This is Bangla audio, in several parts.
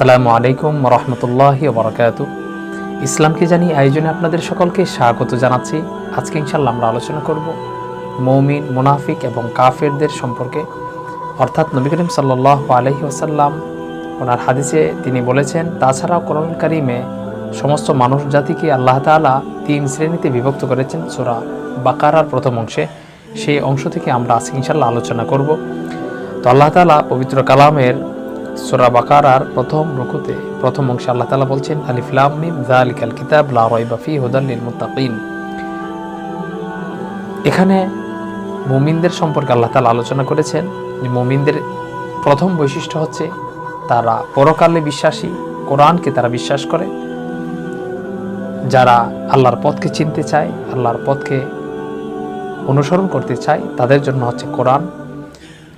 আসসালামু আলাইকুম রহমতুল্লাহি বরকাত ইসলামকে জানি আয়োজনে আপনাদের সকলকে স্বাগত জানাচ্ছি। আজকে ইনশাল্লাহ আমরা আলোচনা করব মৌমিন, মুনাফিক এবং কাফেরদের সম্পর্কে। অর্থাৎ নবী করিম সাল্লাহ আলহি আসাল্লাম ওনার হাদিসে তিনি বলেছেন, তাছাড়াও কোরআন কারিমে সমস্ত মানুষ জাতিকে আল্লাহ তাআলা তিন শ্রেণীতে বিভক্ত করেছেন, সোরা বাকারার প্রথম অংশে। সেই অংশ থেকে আমরা আজকে ইনশাল্লাহ আলোচনা করব। তো আল্লাহ তাআলা পবিত্র কালামের সুরা বাকারার প্রথম রুকুতে, প্রথম অংশে আল্লাহ তাআলা বলছেন আলিফলাম মিম যালিকাল কিতাব, লা রাইবা ফি হুদাল লিল মুত্তাকিন। এখানে মুমিনদের সম্পর্কে আল্লাহ তাআলা আলোচনা করেছেন। যে মুমিনদের প্রথম বৈশিষ্ট্য হচ্ছে, তারা পরকালে বিশ্বাসী, কোরআনকে তারা বিশ্বাস করে। যারা আল্লাহর পথকে চিনতে চায়, আল্লাহর পথকে অনুসরণ করতে চায়, তাদের জন্য হচ্ছে কোরআন।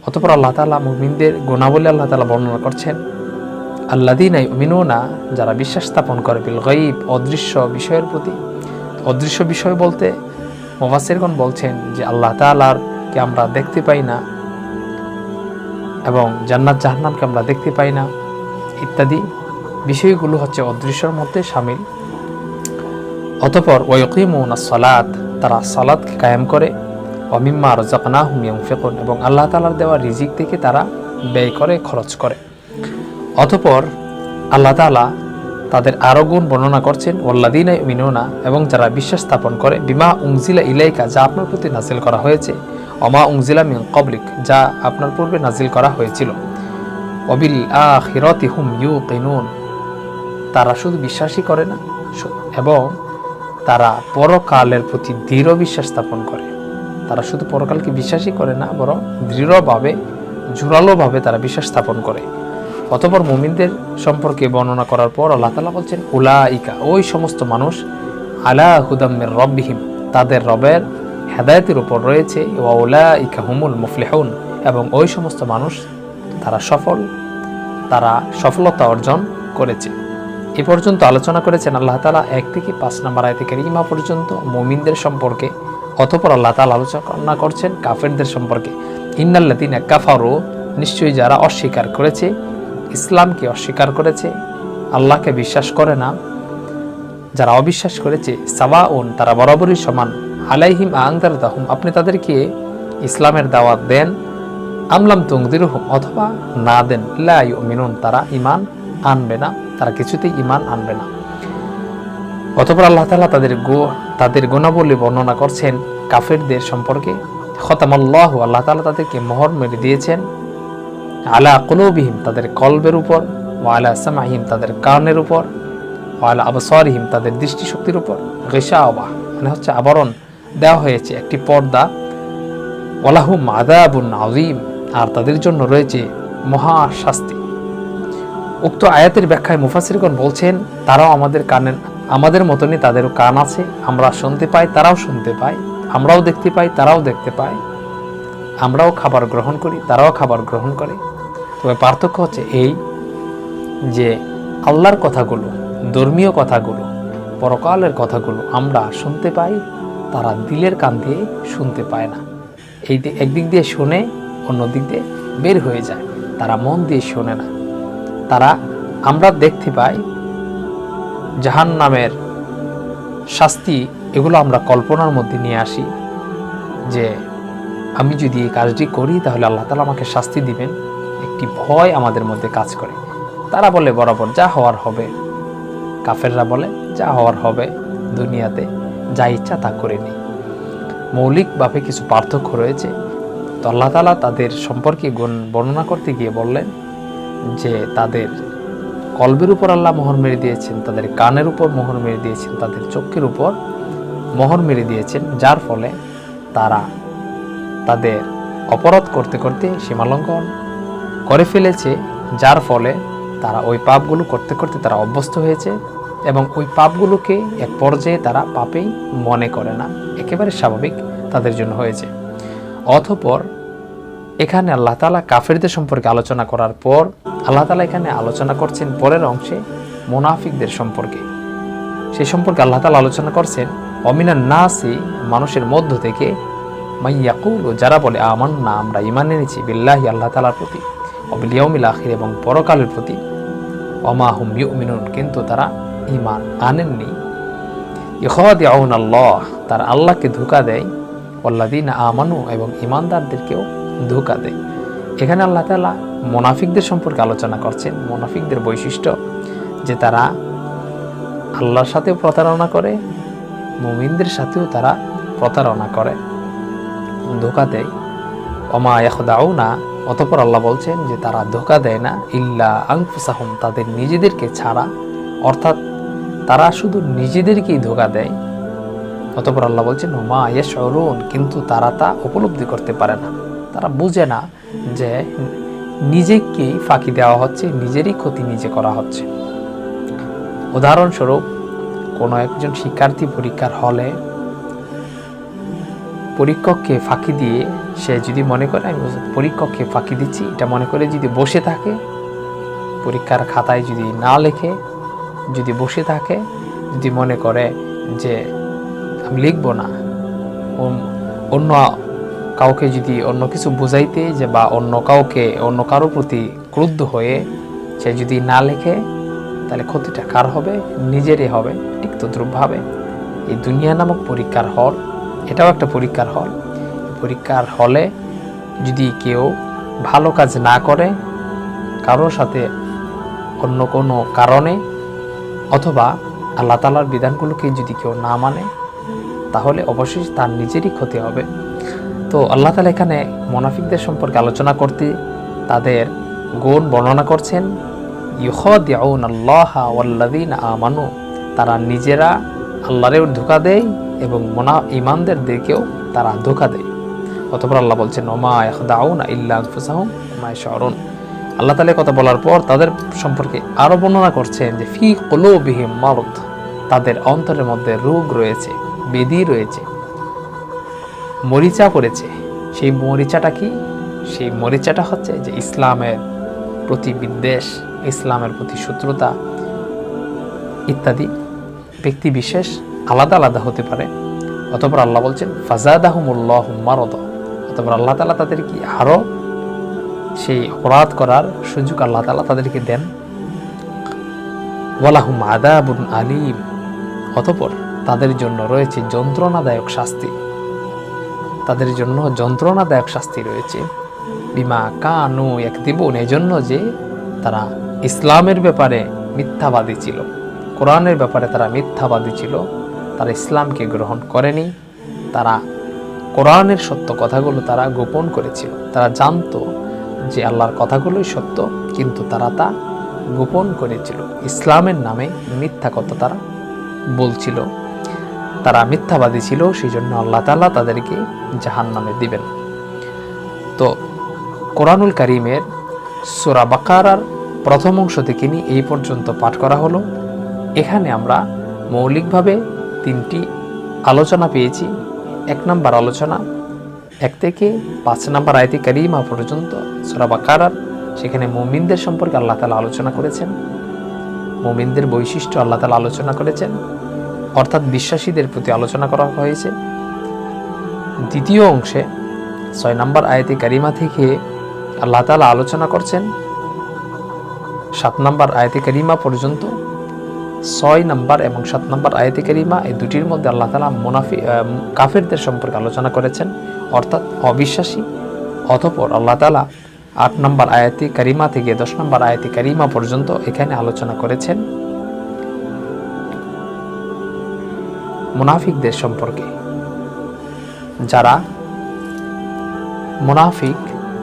অতপর আল্লাহ তালা মুমিনদের গুণাবলী আল্লাহ তালা বর্ণনা করছেন আল্লাদিনাই মিনুনা যারা বিশ্বাস স্থাপন করে, বিল গঈব অদৃশ্য বিষয়ের প্রতি। অদৃশ্য বিষয় বলতে মোফাসিরগণ বলছেন যে আল্লাহ তালারকে আমরা দেখতে পাই না এবং জান্নাত জাহান্নামকে আমরা দেখতে পাই না, ইত্যাদি বিষয়গুলো হচ্ছে অদৃশ্যর মধ্যে সামিল। অতপর ওয়কিমুনা সলাদ তারা সালাদকে কায়েম করে অমিম্মা রজাকনা হুমিয়ং ফেকুন এবং আল্লাহ তালার দেওয়া রিজিক থেকে তারা ব্যয় করে, খরচ করে। অতপর আল্লাহ তালা তাদের আরও গুণ বর্ণনা করছেন ওল্লাদিনাই মিনুনা এবং যারা বিশ্বাস স্থাপন করে, বিমা উংজিলা ইলাইকা যা আপনার প্রতি নাজিল করা হয়েছে অমা উংজিলা মিন কবলিক যা আপনার পূর্বে নাজিল করা হয়েছিল। অবিল আখিরতি হুম ইউ কিনুন তারা শুধু বিশ্বাসই করে না, এবং তারা পরকালের প্রতি দৃঢ় বিশ্বাস স্থাপন করে। তারা শুধু পরকালকে বিশ্বাসই করে না, বরং দৃঢ়ভাবে, জোরালোভাবে তারা বিশ্বাস স্থাপন করে। অতপর মুমিনদের সম্পর্কে বর্ণনা করার পর আল্লাহ তালা বলছেন উলা ইকা ওই সমস্ত মানুষ, আলা হুদাম্মের রব্বিহিম তাদের রবের হেদায়তের উপর রয়েছে, ওয়া উলা ইকা হুমুল মুফলেহুন এবং ওই সমস্ত মানুষ তারা সফল, তারা সফলতা অর্জন করেছে। এ পর্যন্ত আলোচনা করেছেন আল্লাহ তালা এক থেকে পাঁচ নম্বর থেকে রিমা পর্যন্ত মুমিনদের সম্পর্কে। অতপর আল্লাহ তালা আলোচনা করছেন কাফেরদের সম্পর্কে। ইন্নাল্লাদিন কাফারও নিশ্চয়ই যারা অস্বীকার করেছে, ইসলামকে অস্বীকার করেছে, আল্লাহকে বিশ্বাস করে না, যারা অবিশ্বাস করেছে, সাওয়াউন, তারা বরাবরই সমান। আলাইহিম আংদার দাহুম আপনি তাদেরকে ইসলামের দাওয়াত দেন আমলাম তুংদির অথবা না দেন। লা মিনুন তারা ইমান আনবে না, তারা কিছুতেই ইমান আনবে না। অতপর আল্লাহ তাআলা তাদের গো তাদের গুণাবলী বর্ণনা করছেন কাফেরদের সম্পর্কে। খতামাল্লাহ, আল্লাহ তাআলা তাদেরকে মোহর মেরে দিয়েছেন। আলা কুলুবিহিম, তাদের কলবের উপর, ও আলা সামাহিম, তাদের কানের উপর, ও আলা আবসরিহিম, তাদের দৃষ্টিশক্তির উপর। গেসা আবা মানে হচ্ছে আবরণ দেওয়া হয়েছে একটি পর্দা। ওলাহুম আদাবুন আজিম আর তাদের জন্য রয়েছে মহা শাস্তি। উক্ত আয়াতের ব্যাখ্যায় মুফাসিরগণ বলছেন, তারাও আমাদের কানের আমাদের মতনই তাদেরও কান আছে, আমরা শুনতে পাই, তারাও শুনতে পায়, আমরাও দেখতে পাই, তারাও দেখতে পায়। আমরাও খাবার গ্রহণ করি, তারাও খাবার গ্রহণ করে। তবে পার্থক্য হচ্ছে এই যে আল্লাহর কথাগুলো, ধর্মীয় কথাগুলো, পরকালের কথাগুলো আমরা শুনতে পাই, তারা দিলের কান দিয়ে শুনতে পায় না। এই একদিক দিয়ে শুনে অন্য দিক দিয়ে বের হয়ে যায়। তারা মন দিয়ে শোনে না। তারা আমরা দেখতে পাই জাহান নামের শাস্তি, এগুলো আমরা কল্পনার মধ্যে নিয়ে আসি যে আমি যদি এই কাজটি করি, তাহলে আল্লাহ তালা আমাকে শাস্তি দিবেন। একটি ভয় আমাদের মধ্যে কাজ করে। তারা বলে, বরাবর যা হওয়ার হবে। কাফেররা বলে, যা হওয়ার হবে দুনিয়াতে, যা ইচ্ছা তা করে নেই মৌলিকভাবে কিছু পার্থক্য রয়েছে। তো আল্লাহ তালা তাদের সম্পর্কে গুণ বর্ণনা করতে গিয়ে বললেন যে তাদের কলবের উপর আল্লাহ মোহর মেরে দিয়েছেন, তাদের কানের উপর মোহর মেরে দিয়েছেন, তাদের চোখের উপর মোহর মেরে দিয়েছেন, যার ফলে তারা তাদের অপরাধ করতে করতে সীমালঙ্ঘন করে ফেলেছে, যার ফলে তারা ওই পাপগুলো করতে করতে তারা অভ্যস্ত হয়েছে এবং ওই পাপগুলোকে এক পর্যায়ে তারা পাপেই মনে করে না, একেবারে স্বাভাবিক তাদের জন্য হয়েছে। অতপর এখানে আল্লাহ তালা কাফেরদের সম্পর্কে আলোচনা করার পর আল্লাহ তালা এখানে আলোচনা করছেন পরের অংশে মোনাফিকদের সম্পর্কে। সেই সম্পর্কে আল্লাহ তালা আলোচনা করছেন, অমিনান নাসি, মানুষের মধ্য থেকে মাইয়াকুল যারা বলে আমান না আমরা ইমান এনেছি বিল্লাহি আল্লাহ তালার প্রতি অবিলিয়মিল আখির এবং পরকালের প্রতি। অমা হুম মিনুন কিন্তু তারা ইমান আনেননি। ইহদিয়াউন আল্লাহ তারা আল্লাহকে ধোকা দেয়। অল্লাদিন আমানু, এবং ইমানদারদেরকেও ধোকা দেয়। এখানে আল্লাহ তালা মোনাফিকদের সম্পর্কে আলোচনা করছেন। মোনাফিকদের বৈশিষ্ট্য যে তারা আল্লাহর সাথেও প্রতারণা করে, মুমিনদের সাথেও তারা প্রতারণা করে। ধোকা দেয়। অমা ইয়াখদাউ না অতপর আল্লাহ বলছেন যে তারা ধোকা দেয় না। ইল্লা আংফুসাহুম তাদের নিজেদেরকে ছাড়া। অর্থাৎ তারা শুধু নিজেদেরকেই ধোকা দেয়। অতপর আল্লাহ বলছেন, ওমা অরুণ কিন্তু তারা তা উপলব্ধি করতে পারে না। তারা বুঝে না যে নিজেকেই ফাঁকি দেওয়া হচ্ছে, নিজেরই ক্ষতি নিজে করা হচ্ছে। উদাহরণস্বরূপ, কোনো একজন শিক্ষার্থী পরীক্ষার হলে পরীক্ষককে ফাঁকি দিয়ে সে যদি মনে করে, আমি পরীক্ষককে ফাঁকি দিচ্ছি, এটা মনে করে যদি বসে থাকে, পরীক্ষার খাতায় যদি না লেখে, যদি বসে থাকে, যদি মনে করে যে আমি লিখব না, অন্য কাউকে যদি অন্য কিছু বোঝাইতে যে বা অন্য কাউকে, অন্য কারোর প্রতি ক্রুদ্ধ হয়ে সে যদি না লেখে, তাহলে ক্ষতিটা কার হবে? নিজেরই হবে। ঠিক তদ্রুপভাবে। এই দুনিয়া নামক পরীক্ষার হল, এটাও একটা পরীক্ষার হল। পরীক্ষার হলে যদি কেউ ভালো কাজ না করে কারোর সাথে অন্য কোনো কারণে, অথবা আল্লাহ তালার বিধানগুলোকে যদি কেউ না মানে তাহলে অবশ্যই তার নিজেরই ক্ষতি হবে। তো আল্লাহ তালা এখানে মোনাফিকদের সম্পর্কে আলোচনা করতে তাদের গুণ বর্ণনা করছেন আমানু তারা নিজেরা আল্লাহরেও ধোকা দেয় এবং মোনা ইমানদের দিকেও তারা ধোকা দেয়। অতপর আল্লাহ বলছেন ইয়াশউরুন আল্লাহ তাআলা কথা বলার পর তাদের সম্পর্কে আরও বর্ণনা করছেন যে, ফি কুলুবিহিম মারদ তাদের অন্তরের মধ্যে রোগ রয়েছে, বেদি রয়েছে। মরিচা পড়েছে সেই মরিচাটা কি? সেই মরিচাটা হচ্ছে যে ইসলামের প্রতি বিদ্বেষ ইসলামের প্রতি শত্রুতা ইত্যাদি। ব্যক্তি বিশেষ আলাদা আলাদা হতে পারে। অতপর আল্লাহ বলছেন, ফাজাদাহমুল্লাহ মারদ। অতপর আল্লাহ তালা তাদের কি আরও সেই অপরাধ করার সুযোগ আল্লাহ তালা তাদেরকে দেন। ওয়ালাহুম আদাবুন আলিম। অতপর তাদের জন্য রয়েছে যন্ত্রণাদায়ক শাস্তি। তাদের জন্য যন্ত্রণাদায়ক শাস্তি রয়েছে। বিমা কানু এক দিবন এজন্য যে তারা ইসলামের ব্যাপারে মিথ্যাবাদী ছিল, কোরআনের ব্যাপারে তারা মিথ্যাবাদী ছিল, তারা ইসলামকে গ্রহণ করেনি, তারা কোরআনের সত্য কথাগুলো তারা গোপন করেছিল। তারা জানতো যে আল্লাহর কথাগুলোই সত্য, কিন্তু তারা তা গোপন করেছিল। ইসলামের নামে মিথ্যা কথা তারা বলছিল। তারা মিথ্যাবাদী ছিল সেই জন্য আল্লাহ তাল্লাহ তাদেরকে জাহান নামে দিবেন। তো কোরআনুল করিমের সোরা বাকারার প্রথম অংশ থেকে নিয়ে এই পর্যন্ত পাঠ করা হলো। এখানে আমরা মৌলিকভাবে তিনটি আলোচনা পেয়েছি। এক নাম্বার আলোচনা, এক থেকে পাঁচ নাম্বার আয়তি কারিমা পর্যন্ত সোরা বাকারার, সেখানে মমিনদের সম্পর্কে আল্লাহ তালা আলোচনা করেছেন। মমিনদের বৈশিষ্ট্য আল্লাহ তালা আলোচনা করেছেন। অর্থাৎ বিশ্বাসীদের প্রতি আলোচনা করা হয়েছে। দ্বিতীয় অংশে, ছয় নম্বর আয়তি কারিমা থেকে আল্লাহ তালা আলোচনা করছেন। সাত নম্বর আয়তি কারিমা পর্যন্ত, ছয় নম্বর এবং সাত নম্বর আয়তি কারিমা এই দুটির মধ্যে আল্লাহ তালা মুনাফি কাফেরদের সম্পর্কে আলোচনা করেছেন। অর্থাৎ অবিশ্বাসী, অতপর আল্লাহ তালা আট নম্বর আয়াতি কারিমা থেকে দশ নম্বর আয়াতি কারিমা পর্যন্ত এখানে আলোচনা করেছেন। মুনাফিকদের সম্পর্কে। যারা মুনাফিক,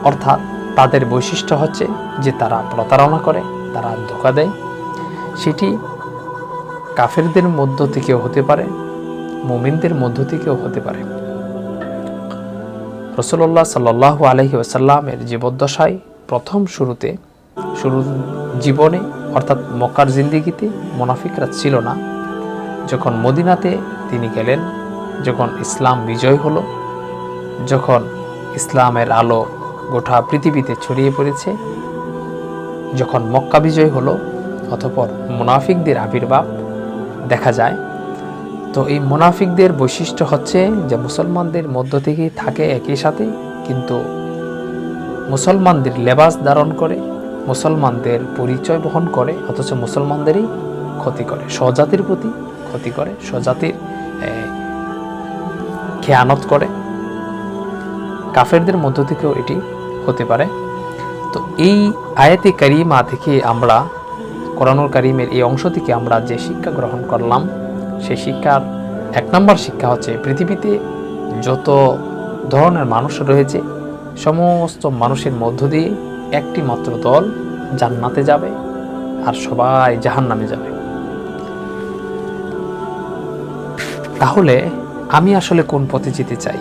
অর্থাৎ তাদের বৈশিষ্ট্য হচ্ছে যে তারা প্রতারণা করে, তারা ধোকা দেয়। সেটি কাফেরদের মধ্য থেকেও হতে পারে, মুমিনদের মধ্য থেকেও হতে পারে। রসল্লাহ সাল্লাহ আলহি আসাল্লামের জীবদ্দশায় প্রথম শুরুতে শুরু জীবনে, অর্থাৎ মক্কার জিন্দিগিতে মোনাফিকরা ছিল না। যখন মদিনাতে তিনি গেলেন যখন ইসলাম বিজয় হলো, যখন ইসলামের আলো গোটা পৃথিবীতে ছড়িয়ে পড়েছে, যখন মক্কা বিজয় হলো, অতপর মুনাফিকদের আবির্ভাব দেখা যায়। তো এই মুনাফিকদের বৈশিষ্ট্য হচ্ছে যে মুসলমানদের মধ্য থেকে থাকে একই সাথে, কিন্তু মুসলমানদের লেবাস ধারণ করে, মুসলমানদের পরিচয় বহন করে, অথচ মুসলমানদেরই ক্ষতি করে, স্বজাতির প্রতি ক্ষতি করে, স্বজাতির খেয়ানত করে। কাফেরদের মধ্য থেকেও এটি হতে পারে। তো এই আয়াতে কারিমা থেকে আমরা, কোরআনুল কারিমের এই অংশ থেকে আমরা যে শিক্ষা গ্রহণ করলাম, সেই শিক্ষার এক নম্বর শিক্ষা হচ্ছে, পৃথিবীতে যত ধরনের মানুষ রয়েছে, সমস্ত মানুষের মধ্য দিয়ে একটি মাত্র দল জান্নাতে যাবে আর সবাই জাহান্নামে যাবে। তাহলে আমি আসলে কোন পথে যেতে চাই?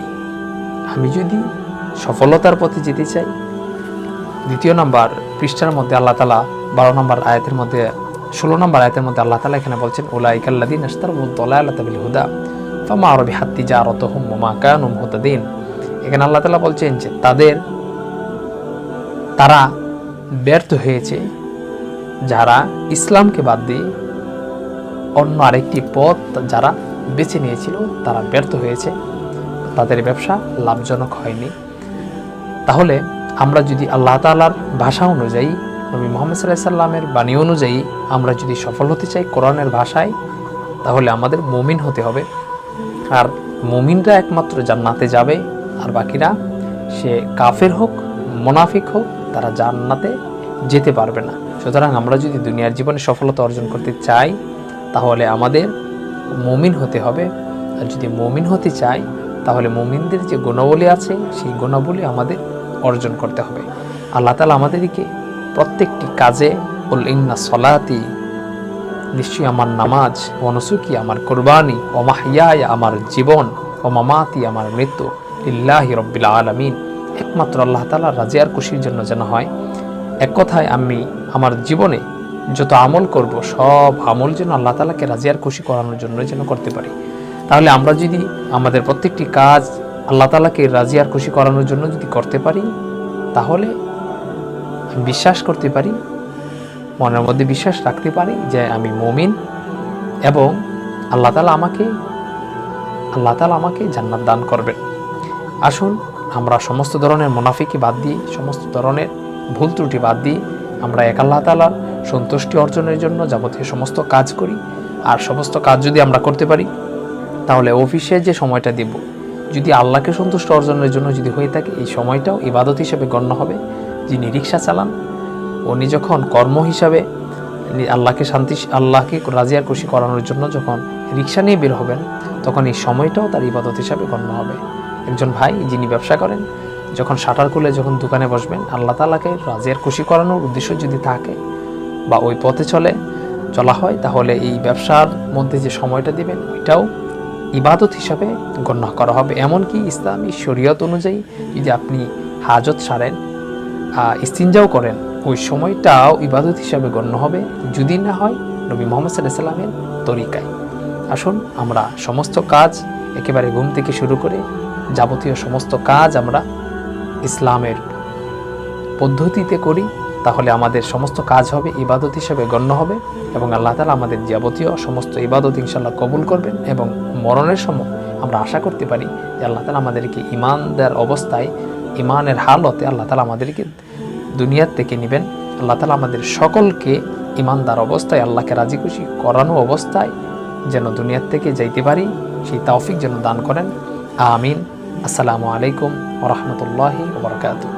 আমি যদি সফলতার পথে যেতে চাই? দ্বিতীয় নাম্বার, পৃষ্ঠার মধ্যে আল্লাহ তালা বারো নম্বর আয়াতের মধ্যে, ষোলো নম্বর আয়াতের মধ্যে আল্লাহ তালা এখানে বলছেন ওলা ইকাল্লাদিন আস্তার তাবিল হুদা ফামা আরবি হাত্তি যা রত হুম মোমা কানুম হুদাদিন এখানে আল্লাহ তালা বলছেন যে তাদের, তারা ব্যর্থ হয়েছে। যারা ইসলামকে বাদ দিয়ে অন্য আরেকটি পথ, যারা বেছে নিয়েছিল, তারা ব্যর্থ হয়েছে। তাদের ব্যবসা লাভজনক হয়নি। তাহলে আমরা যদি আল্লাহ তালার ভাষা অনুযায়ী, নবী মোহাম্মদ সাল্লাহ সাল্লামের বাণী অনুযায়ী আমরা যদি সফল হতে চাই কোরআনের ভাষায়, তাহলে আমাদের মমিন হতে হবে। আর মমিনরা একমাত্র জান্নাতে যাবে, আর বাকিরা সে কাফের হোক, মোনাফিক হোক, তারা জান্নাতে যেতে পারবে না। সুতরাং আমরা যদি দুনিয়ার জীবনে সফলতা অর্জন করতে চাই, তাহলে আমাদের মমিন হতে হবে। আর যদি মমিন হতে চাই, তাহলে মমিনদের যে গুণাবলী আছে, সেই গুণাবলী আমাদের অর্জন করতে হবে। আল্লাহ তালা আমাদেরকে প্রত্যেকটি কাজে বল ইন্না সলাতি নিশ্চয়ই আমার নামাজ অনুসুকি আমার কোরবানি ও মাহিয়ায় আমার জীবন ও মামাতি আমার মৃত্যু ইল্লাহি রব্বিল আলমিন একমাত্র আল্লাহ তালা রাজিয়ার খুশির জন্য যেন হয়। এক কথায় আমি আমার জীবনে যত আমল করব, সব আমল যেন আল্লাহ তালাকে রাজিয়ার খুশি করানোর জন্য যেন করতে পারি। তাহলে আমরা যদি আমাদের প্রত্যেকটি কাজ আল্লাহ তালাকে রাজিয়ার খুশি করানোর জন্য যদি করতে পারি, তাহলে বিশ্বাস করতে পারি, মনের মধ্যে বিশ্বাস রাখতে পারি যে আমি মমিন এবং আল্লাহ তালা আমাকে, আল্লাহ তালা আমাকে জান্নাত দান করবেন। আসুন, আমরা সমস্ত ধরনের মুনাফিকে বাদ দিয়ে, সমস্ত ধরনের ভুল ত্রুটি বাদ দিয়ে আমরা এক আল্লাহ তালার সন্তুষ্টি অর্জনের জন্য যাবতীয় সমস্ত কাজ করি। আর সমস্ত কাজ যদি আমরা করতে পারি, তাহলে অফিসে যে সময়টা দেব, যদি আল্লাহকে সন্তুষ্ট অর্জনের জন্য যদি হয়ে থাকে, এই সময়টাও ইবাদত হিসেবে গণ্য হবে। যিনি রিক্সা চালান, উনি যখন কর্ম হিসাবে আল্লাহকে শান্তি আল্লাহকে রাজিয়ার খুশি করানোর জন্য যখন রিক্সা নিয়ে বের হবেন, তখন এই সময়টাও তার ইবাদত হিসাবে গণ্য হবে। একজন ভাই যিনি ব্যবসা করেন, যখন শাটার খুলে যখন দোকানে বসবেন, আল্লাহ তালাকে রাজিয়ার খুশি করানোর উদ্দেশ্য যদি থাকে বা ওই পথে চলে, চলা হয়, তাহলে এই ব্যবসার মধ্যে যে সময়টা দিবেন, ওইটাও ইবাদত হিসাবে গণ্য করা হবে। এমনকি ইসলামী শরীয়ত অনুযায়ী যদি আপনি হাজত সারেন ইস্তিনজাও করেন, ওই সময়টাও ইবাদত হিসাবে গণ্য হবে। যদি না হয়, নবী মোহাম্মদ সাল্লাহ সাল্লামের তরিকায়। আসুন, আমরা সমস্ত কাজ একেবারে ঘুম থেকে শুরু করে যাবতীয় সমস্ত কাজ আমরা ইসলামের পদ্ধতিতে করি। তাহলে আমাদের সমস্ত কাজ হবে, ইবাদত হিসেবে গণ্য হবে এবং আল্লাহ তালা আমাদের যাবতীয় সমস্ত ইবাদত ইনশাল্লাহ কবুল করবেন এবং মরণের সময় আমরা আশা করতে পারি যে আল্লাহ তালা আমাদেরকে ইমানদার অবস্থায় ইমানের হালতে আল্লাহ তালা আমাদেরকে দুনিয়ার থেকে নেবেন। আল্লাহ তালা আমাদের সকলকে ইমানদার অবস্থায়, আল্লাহকে রাজি খুশি করানো অবস্থায় যেন দুনিয়ার থেকে যাইতে পারি, সেই তৌফিক যেন দান করেন। আমিন। আসসালামু আলাইকুম ওরহমতুল্লাহি ওবরকাতুহ